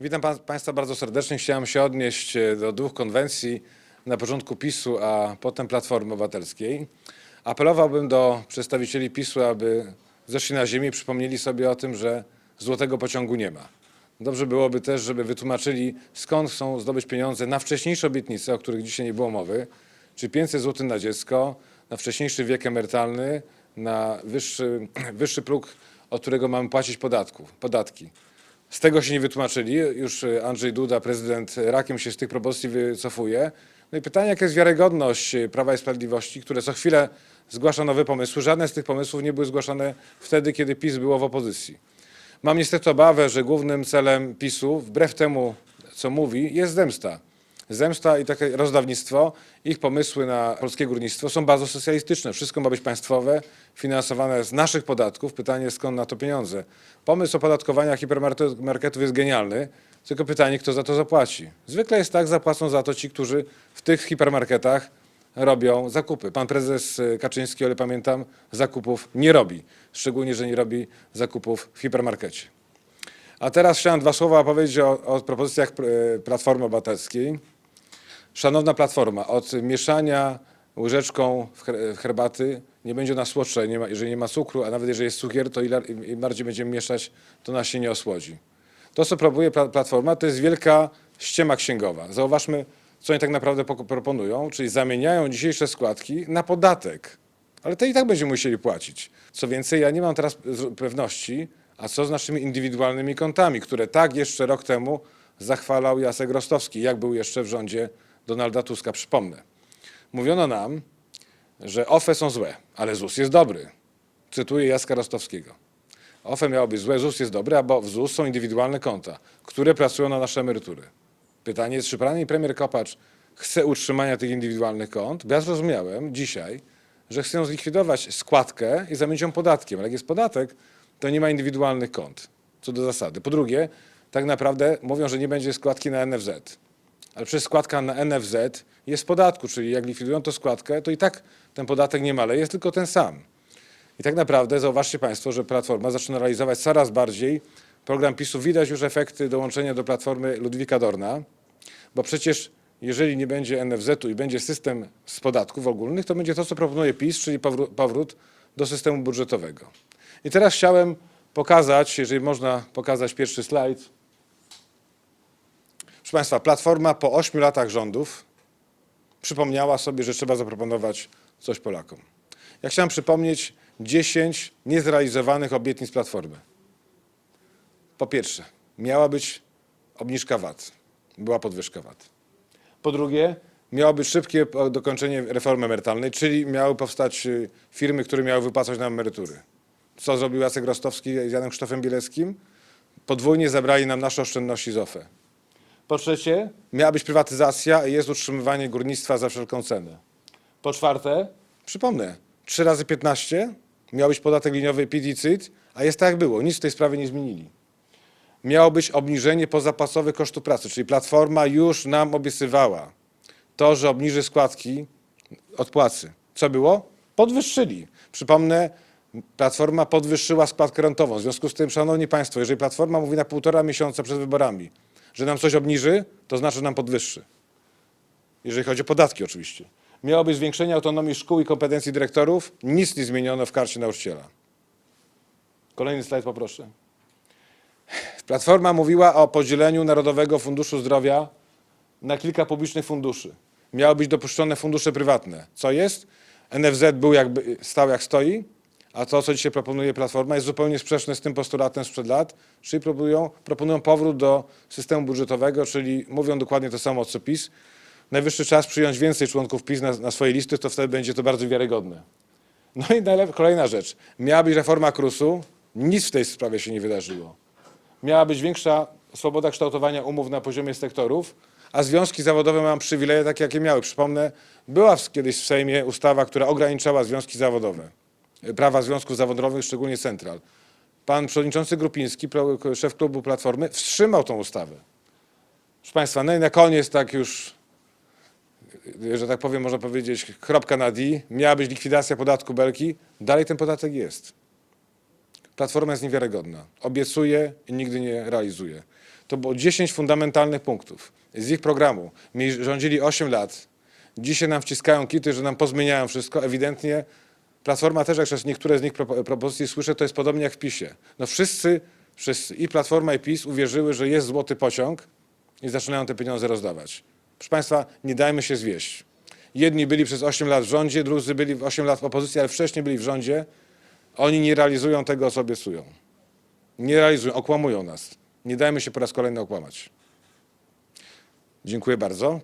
Witam pan, Państwa bardzo serdecznie. Chciałem się odnieść e, do dwóch konwencji, na początku PiSu, a potem Platformy Obywatelskiej. Apelowałbym do przedstawicieli PiSu, aby zeszli na ziemię i przypomnieli sobie o tym, że złotego pociągu nie ma. Dobrze byłoby też, żeby wytłumaczyli, skąd chcą zdobyć pieniądze na wcześniejsze obietnice, o których dzisiaj nie było mowy, czy 500 zł na dziecko, na wcześniejszy wiek emerytalny, na wyższy, wyższy próg, od którego mamy płacić podatków, podatki. Z tego się nie wytłumaczyli. Już e, Andrzej Duda, prezydent rakiem się z tych propozycji wycofuje. No i pytanie, jaka jest wiarygodność e, Prawa i Sprawiedliwości, które co chwilę zgłasza nowe pomysły. Żadne z tych pomysłów nie były zgłaszane wtedy, kiedy PiS było w opozycji. Mam niestety obawę, że głównym celem PiSu, wbrew temu, co mówi, jest zemsta. Zemsta i takie rozdawnictwo. Ich pomysły na polskie górnictwo są bardzo socjalistyczne. Wszystko ma być państwowe, finansowane z naszych podatków. Pytanie, skąd na to pieniądze. Pomysł opodatkowania hipermarketów jest genialny, tylko pytanie, kto za to zapłaci. Zwykle jest tak, zapłacą za to ci, którzy w tych hipermarketach robią zakupy. Pan prezes y, Kaczyński, o ile pamiętam, zakupów nie robi. Szczególnie, że nie robi zakupów w hipermarkecie. A teraz chciałem dwa słowa powiedzieć o, o propozycjach e, Platformy Obywatelskiej. Szanowna Platforma, od mieszania łyżeczką w her- w herbaty nie będzie ona słodsza, jeżeli nie ma cukru, a nawet jeżeli jest cukier, to im bardziej będziemy mieszać, to nas się nie osłodzi. To, co Pla- Platforma, to jest wielka ściema księgowa. Zauważmy, co oni tak naprawdę proponują, czyli zamieniają dzisiejsze składki na podatek. Ale to i tak będziemy musieli płacić. Co więcej, ja nie mam teraz pewności, a co z naszymi indywidualnymi kontami, które tak jeszcze rok temu zachwalał Jacek Rostowski, jak był jeszcze w rządzie Donalda Tuska. Przypomnę. Mówiono nam, że OFE są złe, ale ZUS jest dobry. Cytuję Jacka Rostowskiego. OFE miało być złe, ZUS jest dobry, bo w ZUS są indywidualne konta, które pracują na nasze emerytury. Pytanie jest, czy pani premier Kopacz chce utrzymania tych indywidualnych kont? Bo ja zrozumiałem dzisiaj, że chcą zlikwidować składkę i zamienić ją podatkiem. Ale jak jest podatek, to nie ma indywidualnych kont, co do zasady. Po drugie, tak naprawdę mówią, że nie będzie składki na NFZ. Ale przecież składka na NFZ jest w podatku, czyli jak likwidują tą składkę, to i tak ten podatek nie maleje, jest tylko ten sam. I tak naprawdę zauważcie Państwo, że Platforma zaczyna realizować coraz bardziej program PiSu. Widać już efekty dołączenia do Platformy Ludwika Dorna, bo przecież jeżeli nie będzie NFZ-u i będzie system z podatków ogólnych, to będzie to, co proponuje PiS, czyli powró- powrót do systemu budżetowego. I teraz chciałem pokazać, jeżeli można pokazać pierwszy slajd. Proszę Państwa, Platforma po ośmiu latach rządów przypomniała sobie, że trzeba zaproponować coś Polakom. Ja chciałem przypomnieć 10 niezrealizowanych obietnic Platformy. Po pierwsze, miała być obniżka VAT, była podwyżka VAT. Po drugie, miało być szybkie dokończenie reformy emerytalnej, czyli miały powstać y, firmy, które miały wypłacać nam emerytury. Co zrobił Jacek Rostowski z Janem Krzysztofem Bieleskim? Podwójnie zabrali nam nasze oszczędności z OFE. Po trzecie, miała być prywatyzacja i jest utrzymywanie górnictwa za wszelką cenę. Po czwarte, przypomnę, 3 razy 15 miał być podatek liniowy PIT i CIT, a jest tak jak było, nic w tej sprawie nie zmienili. Miało być obniżenie pozapłacowych kosztów pracy, czyli Platforma już nam obiecywała to, że obniży składki od płacy. Co było? Podwyższyli. Przypomnę, Platforma podwyższyła składkę rentową. W związku z tym, Szanowni Państwo, jeżeli Platforma mówi na półtora miesiąca przed wyborami, że nam coś obniży, to znaczy, że nam podwyższy. Jeżeli chodzi o podatki oczywiście. Miało być zwiększenie autonomii szkół i kompetencji dyrektorów. Nic nie zmieniono w karcie nauczyciela. Kolejny slajd poproszę. Platforma mówiła o podzieleniu Narodowego Funduszu Zdrowia na kilka publicznych funduszy. Miały być dopuszczone fundusze prywatne. Co jest? NFZ był jakby, stał jak stoi, a to, co dzisiaj proponuje Platforma, jest zupełnie sprzeczne z tym postulatem sprzed lat, czyli proponują, proponują powrót do systemu budżetowego, czyli mówią dokładnie to samo, co PiS. Najwyższy czas przyjąć więcej członków PiS na, na swoje listy, to wtedy będzie to bardzo wiarygodne. No i kolejna rzecz. Miała być reforma KRUS-u, nic w tej sprawie się nie wydarzyło miała być większa swoboda kształtowania umów na poziomie sektorów, a związki zawodowe mają przywileje takie, jakie miały. Przypomnę, była kiedyś w Sejmie ustawa, która ograniczała związki zawodowe, prawa związków zawodowych, szczególnie central. Pan przewodniczący Grupiński, szef klubu Platformy, wstrzymał tą ustawę. Proszę Państwa, no i na koniec tak już, y, że tak powiem, można powiedzieć, kropka na D, miała być likwidacja podatku Belki, dalej ten podatek jest. Platforma jest niewiarygodna. Obiecuje i nigdy nie realizuje. To było 10 fundamentalnych punktów z ich programu. Mieli, rządzili 8 lat. Dzisiaj nam wciskają kity, że nam pozmieniają wszystko. Ewidentnie Platforma też, jak przez niektóre z nich propo- propozycji słyszę, to jest podobnie jak w PiSie. No wszyscy, wszyscy, i Platforma i PiS uwierzyły, że jest złoty pociąg i zaczynają te pieniądze rozdawać. Proszę Państwa, nie dajmy się zwieść. Jedni byli przez 8 lat w rządzie, drudzy byli w 8 lat w opozycji, ale wcześniej byli w rządzie. Oni nie realizują tego, co obiecują. Nie realizują, okłamują nas. Nie dajmy się po raz kolejny okłamać. Dziękuję bardzo.